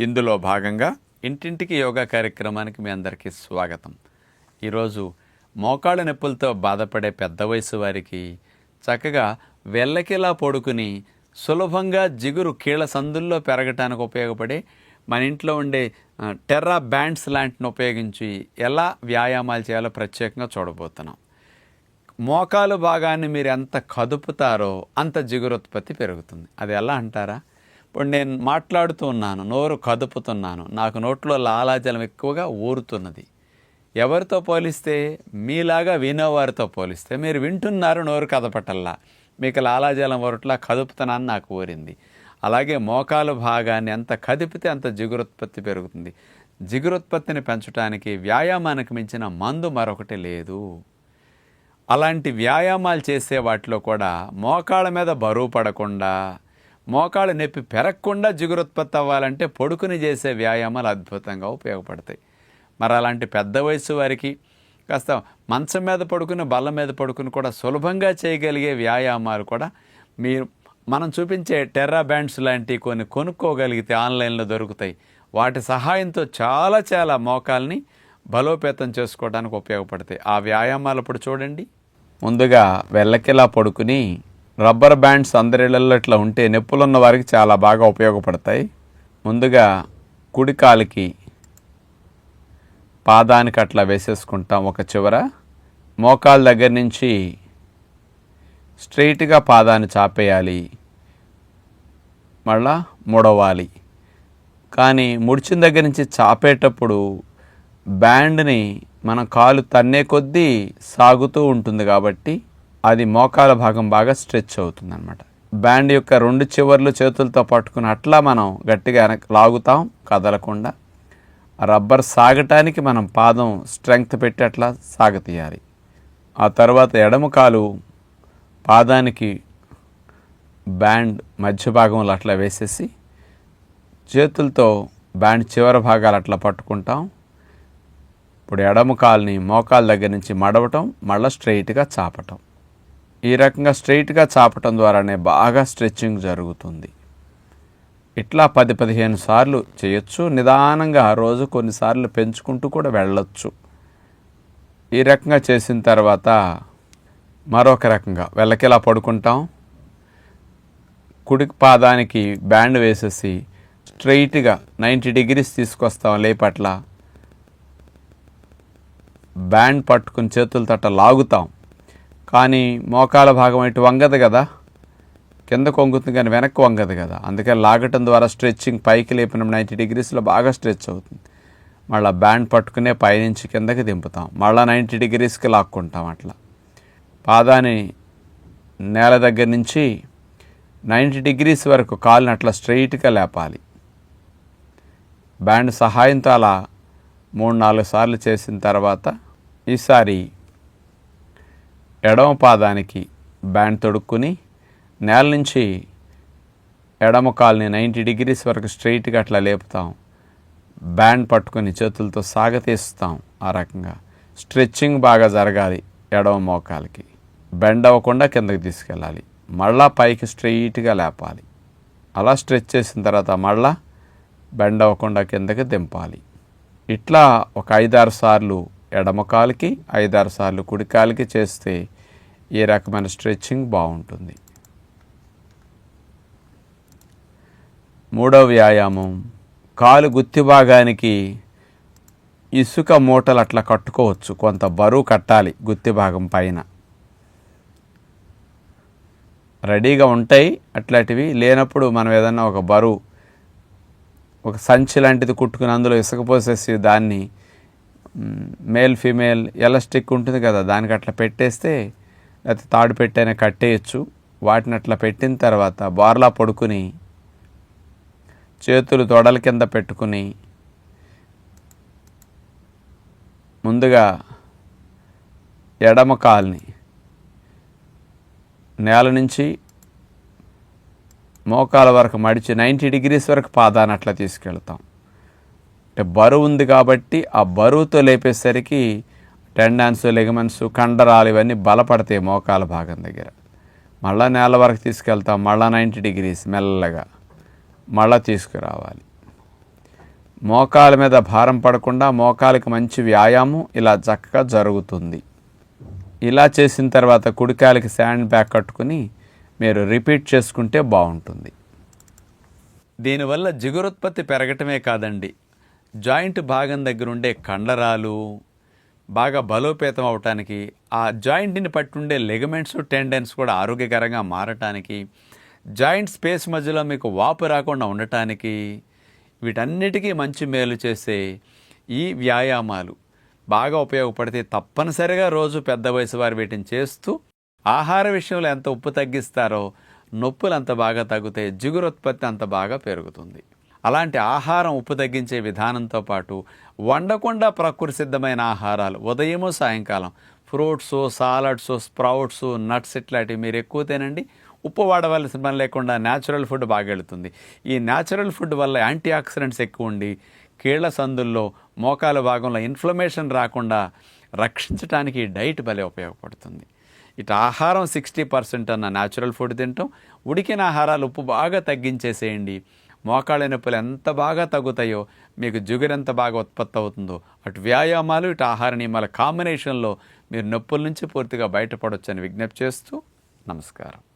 ఇందులో భాగంగా ఇంటింటికి యోగా కార్యక్రమానికి మీ అందరికీ స్వాగతం. ఈరోజు మోకాళ్ళ నొప్పులతో బాధపడే పెద్ద వయసు వారికి చక్కగా వెళ్ళకిలా పడుకుని సులభంగా జిగురు కీళ్ళ సందుల్లో పెరగటానికి ఉపయోగపడే మన ఇంట్లో ఉండే టెర్రా బ్యాండ్స్ లాంటిని ఉపయోగించి ఎలా వ్యాయామాలు చేయాలో ప్రత్యేకంగా చూడబోతున్నాం. మోకాలు భాగాన్ని మీరు ఎంత కదుపుతారో అంత జిగురుత్పత్తి పెరుగుతుంది. అది ఎలా అంటారా? ఇప్పుడు నేను మాట్లాడుతూ ఉన్నాను నోరు కదుపుతున్నాను నాకు నోట్లో లాలాజలం ఎక్కువగా ఊరుతున్నది. ఎవరితో పోలిస్తే? మీలాగా వినేవారితో పోలిస్తే. మీరు వింటున్నారు నోరు కదపటల్లా. మీకు లాలాజలం ఊరట్లా కదుపుతున్నాను నాకు ఊరింది. అలాగే మోకాలు భాగాన్ని ఎంత కదిపితే అంత జిగురుత్పత్తి పెరుగుతుంది. జిగురుత్పత్తిని పెంచడానికి వ్యాయామానికి మించిన మందు మరొకటి లేదు. అలాంటి వ్యాయామాలు చేసే వాటిలో కూడా మోకాళ్ళ మీద బరువు పడకుండా మోకాళ్ళ నొప్పి పెరగకుండా జిగురుత్పత్తి అవ్వాలంటే పడుకుని చేసే వ్యాయామాలు అద్భుతంగా ఉపయోగపడతాయి. మరి అలాంటి పెద్ద వయసు వారికి కాస్త మంచం మీద పడుకుని బల్ల మీద పడుకుని కూడా సులభంగా చేయగలిగే వ్యాయామాలు కూడా మీరు మనం చూపించే టెర్రా బ్యాండ్స్ లాంటివి కొన్ని కొనుక్కోగలిగితే ఆన్లైన్లో దొరుకుతాయి. వాటి సహాయంతో చాలా చాలా మోకాల్ని బలోపేతం చేసుకోవడానికి ఉపయోగపడతాయి. ఆ వ్యాయామాలు అప్పుడు చూడండి. ముందుగా వెళ్ళకిలా పడుకుని రబ్బర్ బ్యాండ్స్ అందరిళ్ళల్లో ఇట్లా ఉంటే నొప్పులున్న వారికి చాలా బాగా ఉపయోగపడతాయి. ముందుగా కుడికాలికి పాదానికి అట్లా వేసేసుకుంటాం ఒక చివర. మోకాల దగ్గర నుంచి స్ట్రైట్గా పాదాన్ని చాపేయాలి. మళ్ళా ముడవాలి. కానీ ముడిచిన దగ్గర నుంచి చాపేటప్పుడు బ్యాండ్ని మన కాలు తన్నే కొద్దీ సాగుతూ ఉంటుంది కాబట్టి అది మోకాల భాగం బాగా స్ట్రెచ్ అవుతుంది అనమాట బ్యాండ్ యొక్క రెండు చివర్లు చేతులతో పట్టుకుని అట్లా మనం గట్టిగా లాగుతాం కదలకుండా. రబ్బర్ సాగటానికి మనం పాదం స్ట్రెంగ్త్ పెట్టి అట్లా సాగతీయాలి. ఆ తర్వాత ఎడమ కాలు పాదానికి బ్యాండ్ మధ్య భాగంలో అట్లా వేసేసి చేతులతో బ్యాండ్ చివరి భాగాలు అట్లా పట్టుకుంటాం. ఇప్పుడు ఎడమ కాలుని మోకాల దగ్గర నుంచి మడవటం మళ్ళీ స్ట్రైట్గా చాపటం. ఈ రకంగా స్ట్రైట్గా చాపటం ద్వారానే బాగా స్ట్రెచ్చింగ్ జరుగుతుంది. ఇట్లా పది పదిహేను సార్లు చేయొచ్చు. నిదానంగా రోజు కొన్నిసార్లు పెంచుకుంటూ కూడా వెళ్ళొచ్చు. ఈ రకంగా చేసిన తర్వాత మరొక రకంగా వెళ్ళకిలా పడుకుంటాం. కుడి పాదానికి బ్యాండ్ వేసేసి స్ట్రైట్గా నైంటీ డిగ్రీస్ తీసుకొస్తాం లేపట్ల. బ్యాండ్ పట్టుకుని చేతుల తట లాగుతాం. కానీ మోకాల భాగం ఇటు వంగదు కదా. కింద కొంగుతుంది కానీ వెనక్కి వంగదు కదా. అందుకని లాగటం ద్వారా స్ట్రెచ్చింగ్ పైకి లేపినప్పుడు నైంటీ డిగ్రీస్లో బాగా స్ట్రెచ్ అవుతుంది. మళ్ళీ బ్యాండ్ పట్టుకునే పైనుంచి కిందకి దింపుతాం. మళ్ళీ నైంటీ డిగ్రీస్కి లాక్కుంటాం అట్లా. పాదాన్ని నేల దగ్గర నుంచి నైంటీ డిగ్రీస్ వరకు కాలుని అట్లా స్ట్రైట్గా లేపాలి. బ్యాండ్ సహాయంతో అలా మూడు నాలుగు సార్లు చేసిన తర్వాత ఈసారి ఎడమ పాదానికి బ్యాండ్ తొడుక్కుని నేల నుంచి ఎడమ కాల్ని నైంటీ డిగ్రీస్ వరకు స్ట్రైట్గా అట్లా లేపుతాం. బ్యాండ్ పట్టుకొని చేతులతో సాగతీస్తాం ఆ రకంగా. స్ట్రెచ్చింగ్ బాగా జరగాలి ఎడమ మోకాలకి. బెండ్ అవ్వకుండా కిందకి తీసుకెళ్ళాలి. మళ్ళా పైకి స్ట్రైట్గా లేపాలి. అలా స్ట్రెచ్ చేసిన తర్వాత మళ్ళా బెండ్ అవ్వకుండా కిందకి దింపాలి. ఇట్లా ఒక ఐదారు సార్లు ఎడమ కాలుకి ఐదారు సార్లు కుడి కాలుకి చేస్తే ఏ రకమైన స్ట్రెచ్చింగ్ బాగుంటుంది. మూడవ వ్యాయామం కాలు గుత్తి భాగానికి ఇసుక మూటలు అట్లా కట్టుకోవచ్చు. కొంత బరువు కట్టాలి గుత్తి భాగం పైన. రెడీగా ఉంటాయి అట్లాంటివి. లేనప్పుడు మనం ఏదన్నా ఒక బరువు ఒక సంచి లాంటిది కుట్టుకుని అందులో ఇసుక పోసేసి దాన్ని మేల్ ఫీమేల్ ఎలాస్టిక్ ఉంటుంది కదా దానికి అట్లా పెట్టేస్తే లేకపోతే తాడు పెట్టైనా కట్టేయచ్చు. వాటిని అట్లా పెట్టిన తర్వాత బార్లా పడుకుని చేతులు తొడల కింద పెట్టుకుని ముందుగా ఎడమ కాల్ని నేల నుంచి మోకాల వరకు మడిచి నైంటీ డిగ్రీస్ వరకు పాదాన్ని అట్లా తీసుకెళ్తాం. అంటే బరువు ఉంది కాబట్టి ఆ బరువుతో లేపేసరికి టెండాన్స్ లెగమెన్స్ కండరాలు ఇవన్నీ బలపడతాయి మోకాల భాగం దగ్గర. మళ్ళా నేల వరకు తీసుకెళ్తాం. మళ్ళా నైంటీ డిగ్రీస్ మెల్లగా మళ్ళా తీసుకురావాలి. మోకాల మీద భారం పడకుండా మోకాలకి మంచి వ్యాయామం ఇలా చక్కగా జరుగుతుంది. ఇలా చేసిన తర్వాత కుడికాలికి శాండ్ బ్యాగ్ కట్టుకుని మీరు రిపీట్ చేసుకుంటే బాగుంటుంది. దీనివల్ల జిగురుత్పత్తి పెరగటమే కాదండి. జాయింట్ భాగం దగ్గర ఉండే కండరాలు బాగా బలోపేతం అవటానికి ఆ జాయింట్ని పట్టుండే లెగమెంట్స్ టెండెన్స్ కూడా ఆరోగ్యకరంగా మారటానికి జాయింట్ స్పేస్ మధ్యలో మీకు వాపు రాకుండా ఉండటానికి వీటన్నిటికీ మంచి మేలు చేసే ఈ వ్యాయామాలు బాగా ఉపయోగపడితే తప్పనిసరిగా రోజు పెద్ద వయసు వారు వీటిని చేస్తూ ఆహార విషయంలో ఎంత ఉప్పు తగ్గిస్తారో నొప్పులు అంత బాగా తగ్గుతాయి జిగురుత్పత్తి అంత బాగా పెరుగుతుంది. అలాంటి ఆహారం ఉప్పు తగ్గించే విధానంతో పాటు వండకుండా ప్రకృతి సిద్ధమైన ఆహారాలు ఉదయము సాయంకాలం. ఫ్రూట్స్ సాలడ్స్ స్ప్రౌట్స్ నట్స్ ఇట్లాంటివి మీరు ఎక్కువ తినండి. ఉప్పు వాడవలసిన పని లేకుండా న్యాచురల్ ఫుడ్ బాగా వెళుతుంది. ఈ న్యాచురల్ ఫుడ్ వల్ల యాంటీ ఆక్సిడెంట్స్ ఎక్కువ ఉండి కీళ్ళ సందుల్లో మోకాల భాగంలో ఇన్ఫ్లమేషన్ రాకుండా రక్షించడానికి ఈ డైట్ భలే ఉపయోగపడుతుంది. ఇటు ఆహారం సిక్స్టీ పర్సెంట్ అన్న న్యాచురల్ ఫుడ్ తింటాం. ఉడికిన ఆహారాలు ఉప్పు బాగా తగ్గించేసేయండి. మోకాళ్ళ నొప్పులు ఎంత బాగా తగ్గుతాయో మీకు జుగురెంత ఎంత బాగా ఉత్పత్తి అవుతుందో అటు వ్యాయామాలు ఇటు ఆహార నియమాల కాంబినేషన్లో మీరు నొప్పుల నుంచి పూర్తిగా బయటపడొచ్చని విజ్ఞప్తి చేస్తూ నమస్కారం.